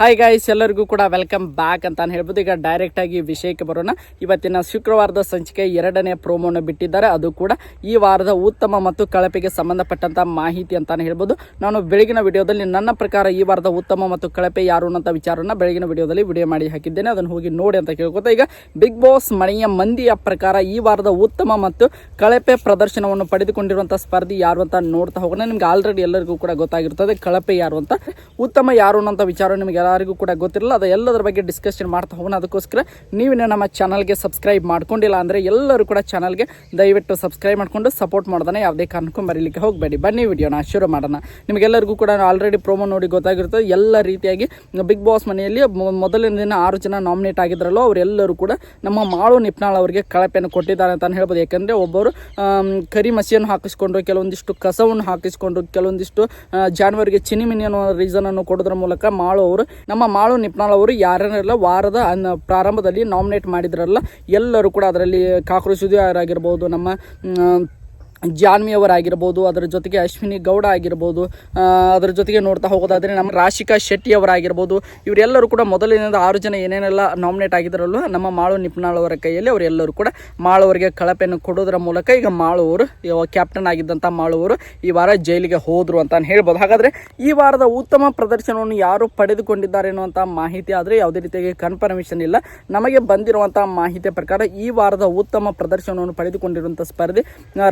Hi guys ಎಲ್ಲರಿಗೂ ಕೂಡ welcome back ಅಂತ ಹೇಳ್ಬೋದು. ಈಗ ಡೈರೆಕ್ಟ್ ಆಗಿ ವಿಷಯಕ್ಕೆ ಬರೋಣ. ಇವತ್ತಿನ ಶುಕ್ರವಾರದ ಸಂಚಿಕೆ ಎರಡನೇ ಪ್ರೋಮೋನ ಬಿಟ್ಟಿದ್ದಾರೆ. ಅದು ಕೂಡ ಈ ವಾರದ ಉತ್ತಮ ಮತ್ತು ಕಳಪೆಗೆ ಸಂಬಂಧಪಟ್ಟಂತ ಮಾಹಿತಿ ಅಂತಾನೆ ಹೇಳ್ಬೋದು. ನಾನು ಬೆಳಗಿನ ವಿಡಿಯೋದಲ್ಲಿ ನನ್ನ ಪ್ರಕಾರ ಈ ವಾರದ ಉತ್ತಮ ಮತ್ತು ಕಳಪೆ ಯಾರು ಅನ್ನೋ ವಿಚಾರನ ಬೆಳಗಿನ ವಿಡಿಯೋದಲ್ಲಿ ವಿಡಿಯೋ ಮಾಡಿ ಹಾಕಿದ್ದೇನೆ. ಅದನ್ನು ಹೋಗಿ ನೋಡಿ ಅಂತ ಕೇಳ್ಕೊತಾ ಈಗ ಬಿಗ್ ಬಾಸ್ ಮನೆಯ ಮಂದಿಯ ಪ್ರಕಾರ ಈ ವಾರದ ಉತ್ತಮ ಮತ್ತು ಕಳಪೆ ಪ್ರದರ್ಶನವನ್ನು ಪಡೆದುಕೊಂಡಿರುವಂತಹ ಸ್ಪರ್ಧಿ ಯಾರು ಅಂತ ನೋಡ್ತಾ ಹೋಗೋಣ. ನಿಮ್ಗೆ ಆಲ್ರೆಡಿ ಎಲ್ಲರಿಗೂ ಕೂಡ ಗೊತ್ತಾಗಿರ್ತದೆ ಕಳಪೆ ಯಾರು ಅಂತ. ಉತ್ತಮ ಯಾರು ಅನ್ನೋಂಥ ವಿಚಾರ ನಿಮಗೆ ಯಾರಿಗೂ ಕೂಡ ಗೊತ್ತಿರಲ್ಲ, ಅದು ಎಲ್ಲದರ ಬಗ್ಗೆ ಡಿಸ್ಕಷನ್ ಮಾಡ್ತಾ ಹೋಗೋಣ. ಅದಕ್ಕೋಸ್ಕರ ನೀವಿನ ನಮ್ಮ ಚಾನಲ್ಗೆ ಸಬ್ಸ್ಕ್ರೈಬ್ ಮಾಡ್ಕೊಂಡಿಲ್ಲ ಅಂದರೆ ಎಲ್ಲರೂ ಕೂಡ ಚಾನಲ್ಗೆ ದಯವಿಟ್ಟು ಸಬ್ಸ್ಕ್ರೈಬ್ ಮಾಡಿಕೊಂಡು ಸಪೋರ್ಟ್ ಮಾಡ್ದಾನೆ ಯಾವುದೇ ಕಾರಣಕ್ಕೂ ಮರೀಲಿಕ್ಕೆ ಹೋಗಬೇಡಿ. ಬನ್ನಿ ವಿಡಿಯೋನ ಶುರು ಮಾಡೋಣ. ನಿಮಗೆಲ್ಲರಿಗೂ ಕೂಡ ಆಲ್ರೆಡಿ ಪ್ರೋಮೋ ನೋಡಿ ಗೊತ್ತಾಗಿರ್ತದೆ ಎಲ್ಲ ರೀತಿಯಾಗಿ ಬಿಗ್ ಬಾಸ್ ಮನೆಯಲ್ಲಿ ಮೊದಲನೇ ದಿನ ಆರು ಜನ ನಾಮಿನೇಟ್ ಆಗಿದ್ರಲ್ಲೋ, ಅವರೆಲ್ಲರೂ ಕೂಡ ನಮ್ಮ ಮಾಳು ನಿಪ್ನಾಳ್ ಅವರಿಗೆ ಕಳಪೆಯನ್ನು ಕೊಟ್ಟಿದ್ದಾರೆ ಅಂತ ಹೇಳ್ಬೋದು. ಯಾಕಂದರೆ ಒಬ್ಬರು ಕರಿ ಮಸಿಯನ್ನು ಹಾಕಿಸ್ಕೊಂಡು, ಕೆಲವೊಂದಿಷ್ಟು ಕಸವನ್ನು ಹಾಕಿಸ್ಕೊಂಡು, ಕೆಲವೊಂದಿಷ್ಟು ಜಾನುವಾರಿಗೆ ಚಿನಿಮಿನಿ ಅನ್ನೋ ರೀಸನನ್ನು ಕೊಡೋದ್ರ ಮೂಲಕ ಮಾಳು ಅವರು ನಮ್ಮ ಮಾಳು ನಿಪ್ನಾಳ್ ಅವರು ಯಾರನ್ನೆಲ್ಲ ವಾರದ ಪ್ರಾರಂಭದಲ್ಲಿ ನಾಮಿನೇಟ್ ಮಾಡಿದ್ರಲ್ಲ, ಎಲ್ಲರೂ ಕೂಡ ಅದರಲ್ಲಿ ಕಾಕ್ರೋಚ್ ಆಗಿರ್ಬೋದು ನಮ್ಮ ಮ್, ಜಾನ್ವಿ ಅವರಾಗಿರ್ಬೋದು ಅದರ ಜೊತೆಗೆ ಅಶ್ವಿನಿ ಗೌಡ ಆಗಿರ್ಬೋದು ಅದರ ಜೊತೆಗೆ ನೋಡ್ತಾ ಹೋಗೋದಾದರೆ ನಮ್ಮ ರಾಶಿಕಾ ಶೆಟ್ಟಿ ಅವರಾಗಿರ್ಬೋದು ಇವರೆಲ್ಲರೂ ಕೂಡ ಮೊದಲಿನಿಂದ ಆರು ಜನ ಏನೇನೆಲ್ಲ ನಾಮಿನೇಟ್ ಆಗಿದ್ದಾರಲ್ವ ನಮ್ಮ ಮಾಳು ನಿಪ್ನಾಳವರ ಕೈಯಲ್ಲಿ ಅವರೆಲ್ಲರೂ ಕೂಡ ಮಾಳವರಿಗೆ ಕಳಪೆಯನ್ನು ಕೊಡೋದ್ರ ಮೂಲಕ ಈಗ ಮಾಳುವರು ಕ್ಯಾಪ್ಟನ್ ಆಗಿದ್ದಂಥ ಮಾಳುವರು ಈ ವಾರ ಜೈಲಿಗೆ ಹೋದರು ಅಂತ ಹೇಳ್ಬೋದು. ಹಾಗಾದರೆ ಈ ವಾರದ ಉತ್ತಮ ಪ್ರದರ್ಶನವನ್ನು ಯಾರು ಪಡೆದುಕೊಂಡಿದ್ದಾರೆ ಅನ್ನುವಂಥ ಮಾಹಿತಿ ಆದರೆ ಯಾವುದೇ ರೀತಿಯಾಗಿ ಕನ್ಫರ್ಮೇಷನ್ ಇಲ್ಲ. ನಮಗೆ ಬಂದಿರುವಂಥ ಮಾಹಿತಿಯ ಪ್ರಕಾರ ಈ ವಾರದ ಉತ್ತಮ ಪ್ರದರ್ಶನವನ್ನು ಪಡೆದುಕೊಂಡಿರುವಂಥ ಸ್ಪರ್ಧೆ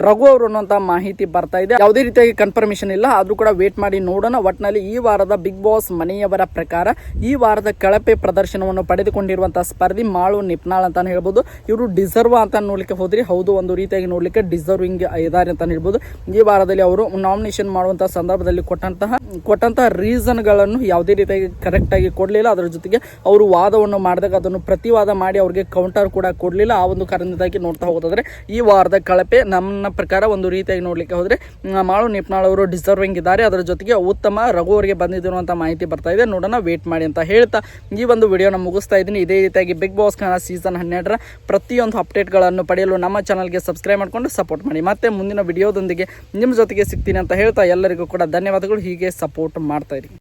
ರಘು ಅವರು ಮಾಹಿತಿ ಬರ್ತಾ ಇದೆ. ಯಾವುದೇ ರೀತಿಯಾಗಿ ಕನ್ಫರ್ಮೇಶನ್ ಇಲ್ಲ. ಆದ್ರೂ ಕೂಡ ವೇಟ್ ಮಾಡಿ ನೋಡೋಣ. ಒಟ್ನಲ್ಲಿ ಈ ವಾರದ ಬಿಗ್ ಬಾಸ್ ಮನೆಯವರ ಪ್ರಕಾರ ಈ ವಾರದ ಕಳಪೆ ಪ್ರದರ್ಶನವನ್ನು ಪಡೆದುಕೊಂಡಿರುವಂತಹ ಸ್ಪರ್ಧಿ ಮಾಳು ನಿಪ್ನಾಳ್ ಅಂತ ಹೇಳ್ಬೋದು. ಇವರು ಡಿಸರ್ವ್ ಅಂತ ನೋಡ್ಲಿಕ್ಕೆ ಹೋದ್ರಿ. ಹೌದು, ಒಂದು ರೀತಿಯಾಗಿ ನೋಡ್ಲಿಕ್ಕೆ ಡಿಸರ್ವಿಂಗ್ ಇದ್ದಾರೆ ಅಂತ ಹೇಳ್ಬೋದು. ಈ ವಾರದಲ್ಲಿ ಅವರು ನಾಮಿನೇಷನ್ ಮಾಡುವಂತಹ ಸಂದರ್ಭದಲ್ಲಿ ಕೊಟ್ಟಂತಹ ಕೊಟ್ಟಂತಹ ರೀಸನ್ಗಳನ್ನು ಯಾವುದೇ ರೀತಿಯಾಗಿ ಕರೆಕ್ಟಾಗಿ ಕೊಡಲಿಲ್ಲ. ಅದರ ಜೊತೆಗೆ ಅವರು ವಾದವನ್ನು ಮಾಡಿದಾಗ ಅದನ್ನು ಪ್ರತಿವಾದ ಮಾಡಿ ಅವರಿಗೆ ಕೌಂಟರ್ ಕೂಡ ಕೊಡಲಿಲ್ಲ. ಆ ಒಂದು ಕಾರಣದಿಂದಾಗಿ ನೋಡ್ತಾ ಹೋಗೋದಾದ್ರೆ, ಈ ವಾರದ ಕಳಪೆ ನನ್ನ ಪ್ರಕಾರ ಒಂದು ರೀತಿಯಾಗಿ ನೋಡಲಿಕ್ಕೆ ಹೋದರೆ ಮಾಳು ನಿಪ್ನಾಳ್ ಅವರು ಡಿಸರ್ವಿಂಗ್ ಇದ್ದಾರೆ. ಅದರ ಜೊತೆಗೆ ಉತ್ತಮ ರಘು ಅವರಿಗೆ ಬಂದಿರುವಂಥ ಮಾಹಿತಿ ಬರ್ತಾ ಇದೆ. ನೋಡೋಣ ವೇಟ್ ಮಾಡಿ ಅಂತ ಹೇಳ್ತಾ ಈ ಒಂದು ವಿಡಿಯೋನ ಮುಗಿಸ್ತಾ ಇದ್ದೀನಿ. ಇದೇ ರೀತಿಯಾಗಿ ಬಿಗ್ ಬಾಸ್ ಕನ್ನಡ ಸೀಸನ್ ಹನ್ನೆರಡರ ಪ್ರತಿಯೊಂದು ಅಪ್ಡೇಟ್ಗಳನ್ನು ಪಡೆಯಲು ನಮ್ಮ ಚಾನಲ್ಗೆ ಸಬ್ಸ್ಕ್ರೈಬ್ ಮಾಡಿಕೊಂಡು ಸಪೋರ್ಟ್ ಮಾಡಿ. ಮತ್ತೆ ಮುಂದಿನ ವಿಡಿಯೋದೊಂದಿಗೆ ನಿಮ್ಮ ಜೊತೆಗೆ ಸಿಗ್ತೀನಿ ಅಂತ ಹೇಳ್ತಾ ಎಲ್ಲರಿಗೂ ಕೂಡ ಧನ್ಯವಾದಗಳು. ಹೀಗೆ ಸಪೋರ್ಟ್ ಮಾಡ್ತಾ ಇರಿ